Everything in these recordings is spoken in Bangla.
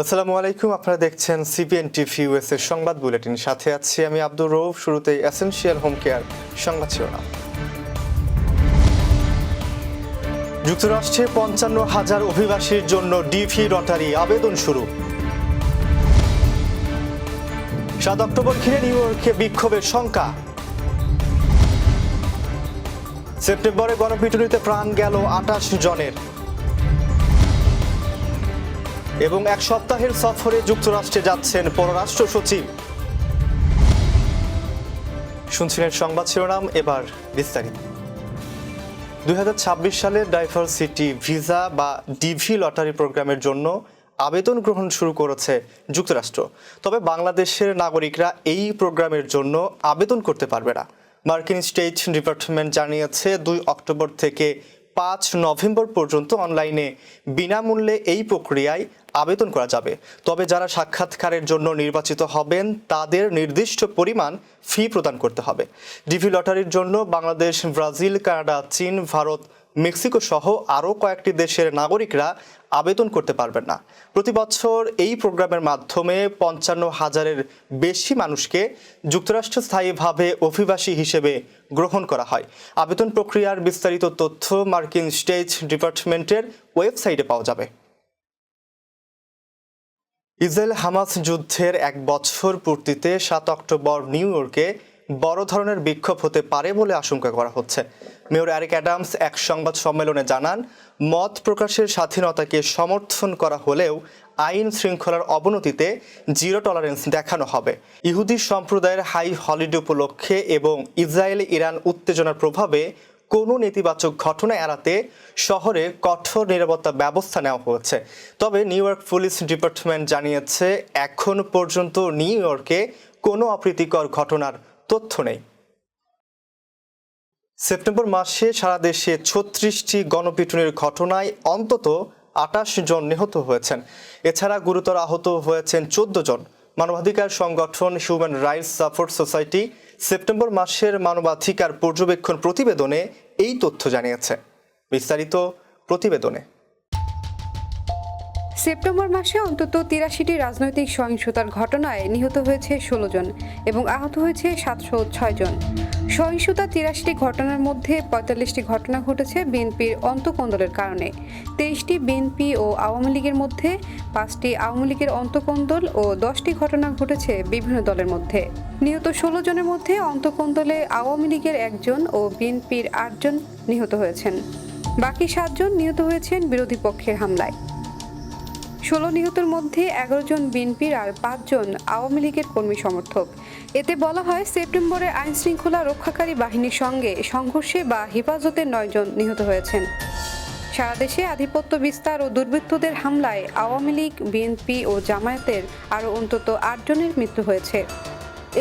আসসালামু আলাইকুম, আপনারা দেখছেন সিপিএন টিভি ইউএস এর সংবাদ বুলেটিন। সাথে আছি আমি আব্দুর রৌফ শুরুতেই এসেনশিয়াল হোম কেয়ার সংবাদ শিরোনাম। যুক্তরাষ্ট্রে পঞ্চান্ন হাজার অভিবাসীর জন্য ডিভি লটারি আবেদন শুরু। সাত অক্টোবর ঘিরে নিউ ইয়র্কে বিক্ষোভের শঙ্কা। সেপ্টেম্বরে গণপিটুনিতে প্রাণ গেল আটাশ জনের। এবং এক সপ্তাহের সফরে যুক্তরাষ্ট্রে যাচ্ছেন পররাষ্ট্র সচিব। শুনছিলেন সংবাদ শিরোনাম, এবার বিস্তারিত। দুই সালের ডাইভার্সিটি ভিসা বা ডিভি লটারি প্রোগ্রামের জন্য আবেদন গ্রহণ শুরু করেছে যুক্তরাষ্ট্র। তবে বাংলাদেশের নাগরিকরা এই প্রোগ্রামের জন্য আবেদন করতে পারবে না। মার্কিন স্টেট ডিপার্টমেন্ট জানিয়েছে, দুই অক্টোবর থেকে পাঁচ নভেম্বর পর্যন্ত অনলাইনে বিনামূল্যে এই প্রক্রিয়ায় আবেদন করা যাবে। তবে যারা সাক্ষাৎকারের জন্য নির্বাচিত হবেন, তাদের নির্দিষ্ট পরিমাণ ফি প্রদান করতে হবে। ডিভি লটারির জন্য বাংলাদেশ, ব্রাজিল, কানাডা, চীন, ভারত মেক্সিকো সহ আরও কয়েকটি দেশের নাগরিকরা আবেদন করতে পারবেন না। প্রতি বছর এই প্রোগ্রামের মাধ্যমে পঞ্চান্ন হাজারের বেশি মানুষকে যুক্তরাষ্ট্র স্থায়ীভাবে অভিবাসী হিসেবে গ্রহণ করা হয়। আবেদন প্রক্রিয়ার বিস্তারিত তথ্য মার্কিন স্টেট ডিপার্টমেন্টের ওয়েবসাইটে পাওয়া যাবে। ইসরায়েল হামাস যুদ্ধের এক বছর পূর্তিতে সাত অক্টোবর নিউ ইয়র্কে বড় ধরনের বিক্ষোভ হতে পারে বলে আশঙ্কা করা হচ্ছে। মেয়র অ্যারিক অ্যাডামস এক সংবাদ সম্মেলনে জানান, মত প্রকাশের স্বাধীনতাকে সমর্থন করা হলেও আইন শৃঙ্খলার অবনতিতে জিরো টলারেন্স দেখানো হবে। ইহুদি সম্প্রদায়ের হাই হলিডে উপলক্ষে এবং ইসরায়েল ইরান উত্তেজনার প্রভাবে কোনো নেতিবাচক ঘটনা এড়াতে শহরে কঠোর নিরাপত্তা ব্যবস্থা নেওয়া হয়েছে। তবে নিউ ইয়র্ক পুলিশ ডিপার্টমেন্ট জানিয়েছে, এখন পর্যন্ত নিউ ইয়র্কে কোনো অপ্রীতিকর ঘটনার তথ্য নেই। সেপ্টেম্বর মাসে সারা দেশে ছত্রিশটি গণপিটুনির ঘটনায় অন্তত আটাশ জন নিহত হয়েছেন। এছাড়া গুরুতর আহত হয়েছেন চোদ্দ জন। মানবাধিকার সংগঠন Human Rights Support Society September মাসের মানবাধিকার পর্যবেক্ষণ প্রতিবেদনে এই তথ্য জানিয়েছে। বিস্তারিত প্রতিবেদনে। সেপ্টেম্বর মাসে অন্তত তিরাশিটি রাজনৈতিক সহিংসতার ঘটনায় নিহত হয়েছে ষোলো জন এবং আহত হয়েছে সাতশো ছয় জন। সহিংসতা তিরাশিটি ঘটনার মধ্যে পঁয়তাল্লিশটি ঘটনা ঘটেছে বিএনপির অন্তকন্দলের কারণে। তেইশটি বিএনপি ও আওয়ামী লীগের মধ্যে, পাঁচটি আওয়ামী লীগের অন্তকন্দল ও দশটি ঘটনা ঘটেছে বিভিন্ন দলের মধ্যে। নিহত ষোলো জনের মধ্যে অন্তকন্দলে আওয়ামী লীগের একজন ও বিএনপির আটজন নিহত হয়েছেন। বাকি সাতজন নিহত হয়েছেন বিরোধী পক্ষের হামলায়। ষোলো নিহতের মধ্যে এগারো জন বিএনপির আর পাঁচজন আওয়ামী লীগের কর্মী সমর্থক। এতে বলা হয়, সেপ্টেম্বরে আইন শৃঙ্খলা রক্ষাকারী বাহিনীর সঙ্গে সংঘর্ষে বা হেফাজতে নয়জন নিহত হয়েছেন। সারা দেশে আধিপত্য বিস্তার ও দুর্বৃত্তদের হামলায় আওয়ামী লীগ, বিএনপি ও জামায়াতের আরও অন্তত আটজনের মৃত্যু হয়েছে।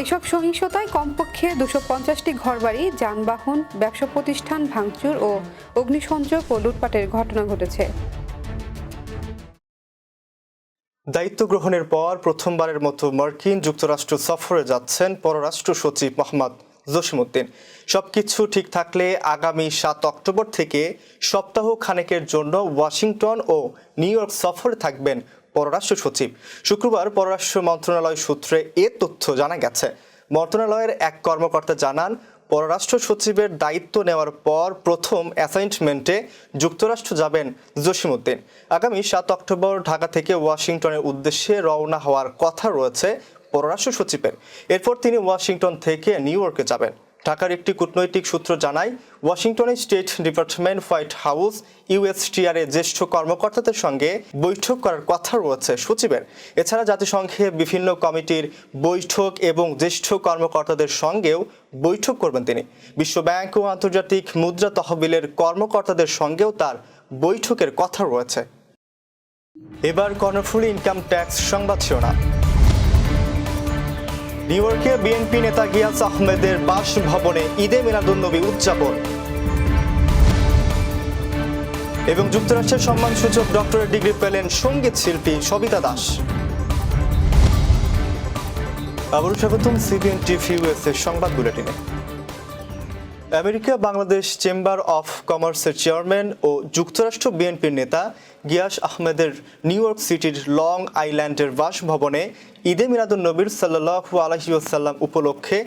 এসব সহিংসতায় কমপক্ষে দুশো পঞ্চাশটি ঘরবাড়ি, যানবাহন, ব্যবসা প্রতিষ্ঠান ভাঙচুর ও অগ্নিসংযোগ ও লুটপাটের ঘটনা ঘটেছে। দায়িত্ব গ্রহণের পর প্রথমবারের মতো মার্কিন যুক্তরাষ্ট্র সফরে যাচ্ছেন পররাষ্ট্র সচিব মোহাম্মদ জসিমুদ্দিন সবকিছু ঠিক থাকলে আগামী সাত অক্টোবর থেকে সপ্তাহ খানেকের জন্য ওয়াশিংটন ও নিউ ইয়র্ক সফরে থাকবেন পররাষ্ট্র সচিব। শুক্রবার পররাষ্ট্র মন্ত্রণালয় সূত্রে এ তথ্য জানা গেছে। মন্ত্রণালয়ের এক কর্মকর্তা জানান পররাষ্ট্র সচিবের দায়িত্ব নেওয়ার পর প্রথম অ্যাসাইনমেন্টে যুক্তরাষ্ট্র যাবেন জসিমুদ্দিন আগামী সাত অক্টোবর ঢাকা থেকে ওয়াশিংটনের উদ্দেশ্যে রওনা হওয়ার কথা রয়েছে পররাষ্ট্র সচিবের এরপর তিনি ওয়াশিংটন থেকে নিউ ইয়র্কে যাবেন। ঢাকার একটি কূটনৈতিক সূত্র জানায় ওয়াশিংটনের State Department White House USTR এর জ্যেষ্ঠ কর্মকর্তাদের সঙ্গে বৈঠক করার কথা রয়েছে সচিবের। এছাড়া জাতিসংঘের বিভিন্ন কমিটির বৈঠক এবং জ্যেষ্ঠ কর্মকর্তাদের সঙ্গেও বৈঠক করবেন তিনি। বিশ্ব ব্যাংক ও আন্তর্জাতিক মুদ্রা তহবিলের কর্মকর্তাদের সঙ্গেও তার বৈঠকের কথা রয়েছে। এবার কর্ণফুল ইনকাম ট্যাক্স সংবাদ শিরোনাম। নিউ ইয়র্কে বিএনপি নেতা গিয়াস আহমেদের বাসভবনে ঈদে মিলাদুন্নবী উদযাপন। এবং যুক্তরাষ্ট্রের সম্মানসূচক ডক্টরেট ডিগ্রি পেলেন সংগীত শিল্পী সবিতা দাস। আবারও স্বাগতম সিবিএন টিভি সংবাদ বুলেটিনে। আমেরিকা, বাংলাদেশ, চেম্বার অফ কমার্সের চেয়ারম্যান ও যুক্তরাষ্ট্র বিএনপির নেতা গিয়াস আহমেদের নিউ ইয়র্ক সিটির লং আইল্যান্ডের বাসভবনে ঈদে মিরাদুল নবীর সাল্লাহ আলহিউসাল্লাম উপলক্ষে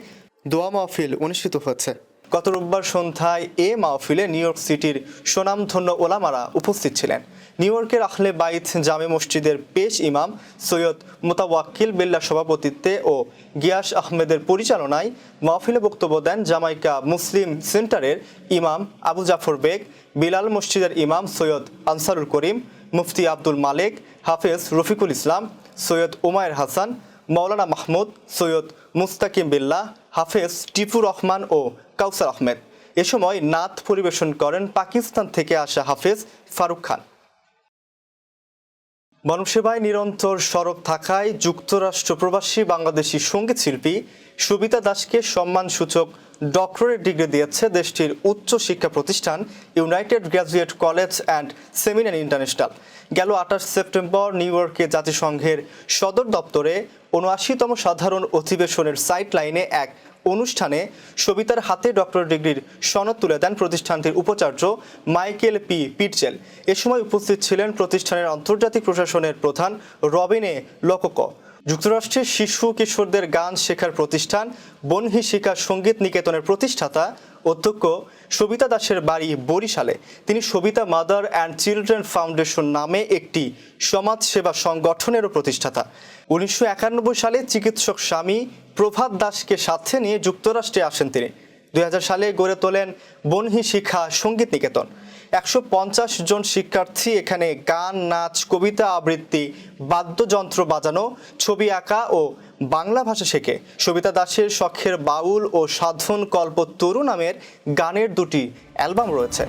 দোয়া মাহফিল অনুষ্ঠিত হয়েছে গত রোববার সন্ধ্যায় এ মাহফিলে নিউ ইয়র্ক সিটির সুনামধন্য ওলামারা উপস্থিত ছিলেন। নিউ ইয়র্কের আহলে বাইত জামে মসজিদের পেশ ইমাম সৈয়দ মোতাওয়াক্কিল বিল্লা সভাপতিত্বে ও গিয়াস আহমেদের পরিচালনায় মাহফিলে বক্তব্য দেন জামাইকা মুসলিম সেন্টারের ইমাম আবু জাফর বেগ, বিলাল মসজিদের ইমাম সৈয়দ আনসারুল করিম, মুফতি আব্দুল মালেক, হাফেজ রফিকুল ইসলাম, সৈয়দ উমায়ের হাসান মৌলানা মাহমুদ, সৈয়দ মুস্তাকিম বিল্লাহ হাফেজ টিপু রহমান ও কাউসার আহমেদ। এ সময় নাত পরিবেশন করেন পাকিস্তান থেকে আসা হাফেজ ফারুক খান। মানবসেবায় নিরন্তর সরব থাকায় যুক্তরাষ্ট্র প্রবাসী বাংলাদেশি সংগীত শিল্পী সুবিতা দাসকে সম্মানসূচক ডক্টরেট ডিগ্রি দিয়েছে দেশটির উচ্চ শিক্ষা প্রতিষ্ঠান United Graduate College and Seminar International. গেল আঠাশ সেপ্টেম্বর নিউ ইয়র্কে জাতিসংঘের সদর দপ্তরে উনআশিতম সাধারণ অধিবেশনের সাইট লাইনে এক অনুষ্ঠানে সবিতার হাতে ডক্টর ডিগ্রির সনদ তুলে দেন প্রতিষ্ঠানটির উপাচার্য মাইকেল পি পিটচেল এ সময় উপস্থিত ছিলেন প্রতিষ্ঠানের আন্তর্জাতিক প্রশাসনের প্রধান রবিনে লকক। যুক্তরাষ্ট্রের শিশু কিশোরদের গান শেখার প্রতিষ্ঠান বনহি শিকা সংগীত নিকেতনের প্রতিষ্ঠাতা অধ্যক্ষ সবিতা দাসের বাড়ি বরিশালে। তিনি Sabita Mother and Children Foundation নামে একটি সমাজসেবা সংগঠনেরও প্রতিষ্ঠাতা। উনিশশো একানব্বই সালে চিকিৎসক স্বামী প্রভাত দাসকে সাথে নিয়ে যুক্তরাষ্ট্রে আসেন তিনি। দুই হাজার সালে গড়ে তোলেন বনহি শিক্ষা সংগীত নিকেতন। একশো পঞ্চাশ জন শিক্ষার্থী এখানে গান, নাচ, কবিতা আবৃত্তি, বাদ্যযন্ত্র বাজানো, ছবি আঁকা ও বাংলা ভাষা শেখে। সবিতা দাসের শখের বাউল ও সাধন কল্প তরু নামের গানের দুটি অ্যালবাম রয়েছে।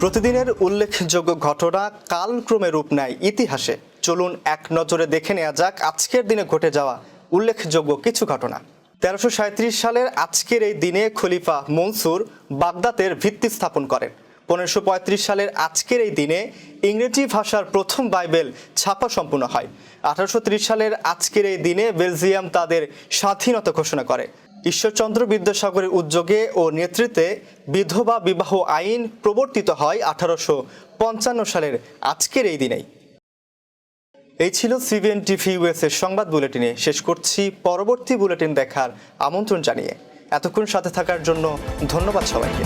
প্রতিদিনের উল্লেখযোগ্য ঘটনা কালক্রমে রূপ নেয় ইতিহাসে। চলুন এক নজরে দেখে নেওয়া যাক আজকের দিনে ঘটে যাওয়া উল্লেখযোগ্য কিছু ঘটনা। তেরোশো সালের আজকের এই দিনে খলিফা মনসুর বাগদাদের ভিত্তি স্থাপন করেন। পনেরোশো সালের আজকের এই দিনে ইংরেজি ভাষার প্রথম বাইবেল ছাপা সম্পূর্ণ হয়। আঠারোশো ত্রিশ সালের আজকের এই দিনে বেলজিয়াম তাদের স্বাধীনতা ঘোষণা করে। ঈশ্বরচন্দ্র বিদ্যাসাগরের উদ্যোগে ও নেতৃত্বে বিধবা বিবাহ আইন প্রবর্তিত হয় আঠারোশো পঞ্চান্ন সালের আজকের এই দিনেই। এই ছিল সিভিএন টিভি ইউএস এর সংবাদ বুলেটিনে। শেষ করছি পরবর্তী বুলেটিন দেখার আমন্ত্রণ জানিয়ে। এতক্ষণ সাথে থাকার জন্য ধন্যবাদ সবাইকে।